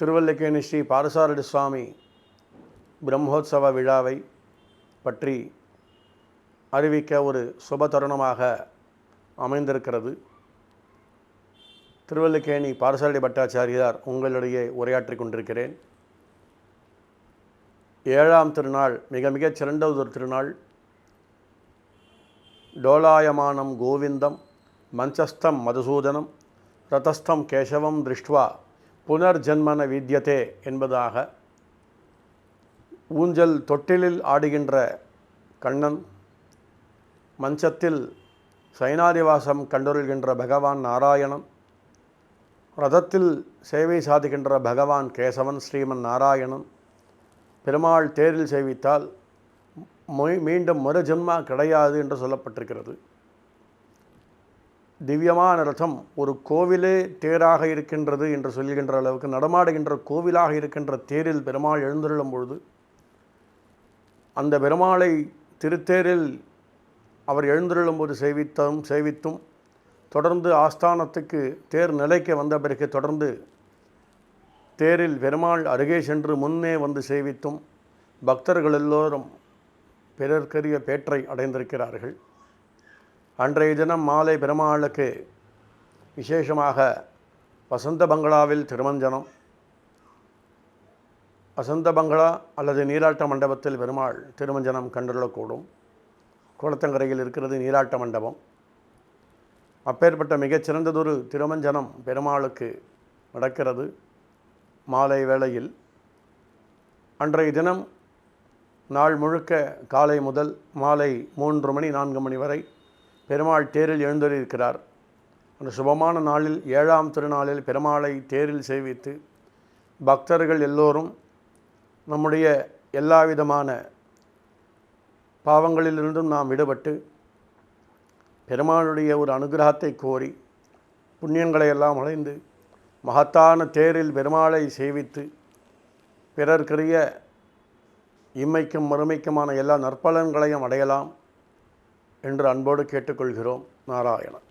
திருவல்லிக்கேணி ஸ்ரீ பாரசாரடி சுவாமி பிரம்மோத்சவ விழாவை பற்றி அறிவிக்க ஒரு சுப தருணமாக அமைந்திருக்கிறது. திருவல்லிக்கேணி பாரசாரடி பட்டாச்சாரியார் உங்களிடையே உரையாற்றி கொண்டிருக்கிறேன். ஏழாம் திருநாள் மிக மிகச் சிறந்த ஒரு திருநாள். டோலாயமானம் கோவிந்தம் மஞ்சஸ்தம் மதுசூதனம் ரதஸ்தம் கேசவம் திருஷ்டுவா புனர்ஜன்மன வித்தியதே என்பதாக ஊஞ்சல் தொட்டிலில் ஆடுகின்ற கண்ணன் மஞ்சத்தில் சைனாதிவாசம் கண்டொருள்கின்ற பகவான் நாராயணன் ரதத்தில் சேவை சாதிக்கின்ற பகவான் கேசவன் ஸ்ரீமன் நாராயணன் பெருமாள் தேரில் சேவித்தால் மொய்- மீண்டும் மறுஜன்மா கிடையாது என்று சொல்லப்பட்டிருக்கிறது. திவ்யமான ரதம் ஒரு கோவிலே தேராக இருக்கின்றது என்று சொல்கின்ற அளவுக்கு நடமாடுகின்ற கோவிலாக இருக்கின்ற தேரில் பெருமாள் எழுந்தருளும் பொழுது அந்த பெருமாளை திருத்தேரில் அவர் எழுந்தருளும் போது சேவித்தும் சேவித்தும் தொடர்ந்து ஆஸ்தானத்துக்கு தேர் நிலைக்கு வந்த பிறகு தொடர்ந்து தேரில் பெருமாள் அருகே சென்று முன்னே வந்து சேவித்தும் பக்தர்கள் எல்லோரும் பிறர்க்கரிய பேற்றை அடைந்திருக்கிறார்கள். அன்றைய தினம் மாலை பெருமாளுக்கு விசேஷமாக வசந்த பங்களாவில் திருமஞ்சனம். வசந்த பங்களா அல்லது நீராட்ட மண்டபத்தில் பெருமாள் திருமஞ்சனம் கண்டுள்ளக்கூடும் குளத்தங்கரையில் இருக்கிறது நீராட்ட மண்டபம். அப்பேற்பட்ட மிகச்சிறந்ததொரு திருமஞ்சனம் பெருமாளுக்கு நடக்கிறது மாலை வேளையில். அன்றைய தினம் நாள் முழுக்க காலை முதல் மாலை மூன்று மணி நான்கு மணி வரை பெருமாள் தேரில் எழுந்தொழிருக்கிறார் அந்த சுபமான நாளில் ஏழாம் திருநாளில் பெருமாளை தேரில் சேவித்து பக்தர்கள் எல்லோரும் நம்முடைய எல்லா விதமான பாவங்களிலிருந்தும் நாம் விடுபட்டு பெருமாளுடைய ஒரு அனுகிரகத்தை கோரி புண்ணியங்களை எல்லாம் அடைந்து மகத்தான தேரில் பெருமாளை சேவித்து பிறர்க்கரிய இம்மைக்கும் மறுமைக்குமான எல்லா நற்பலன்களையும் அடையலாம். என்று அன்போடு கேட்டுக்கொள்கிறோம் நாராயணன்.